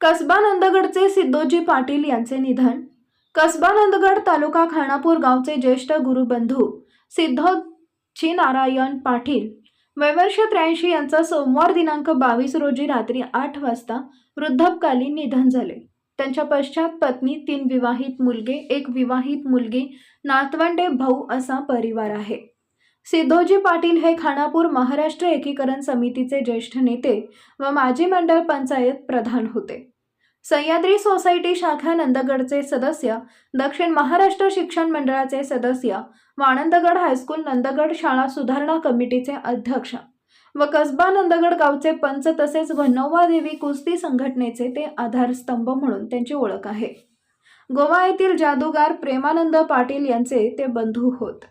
कसबा नंदगडचे सिद्धोजी पाटील यांचे निधन कसबा नंदगड तालुका खानापूर गावचे ज्येष्ठ गुरुबंधू सिद्धोजी नारायण पाटील वैवर्ष त्र्याऐंशी यांचा सोमवार दिनांक बावीस रोजी रात्री आठ वाजता वृद्धपकालीन निधन झाले. त्यांच्या पश्चात पत्नी तीन विवाहित मुलगे एक विवाहित मुलगी नातवंडे भाऊ असा परिवार आहे. सिद्धोजी पाटील हे खानापूर महाराष्ट्र एकीकरण समितीचे ज्येष्ठ नेते व माजी मंडळ पंचायत प्रधान होते. सह्याद्री सोसायटी शाखा नंदगडचे सदस्य दक्षिण महाराष्ट्र शिक्षण मंडळाचे सदस्य वाणंदगड हायस्कूल नंदगड शाळा सुधारणा कमिटीचे अध्यक्ष व कसबा नंदगड गावचे पंच तसेच वन्नोवा देवी कुस्ती संघटनेचे ते आधारस्तंभ म्हणून त्यांची ओळख आहे. गोवा येथील जादूगार प्रेमानंद पाटील यांचे ते बंधू होत.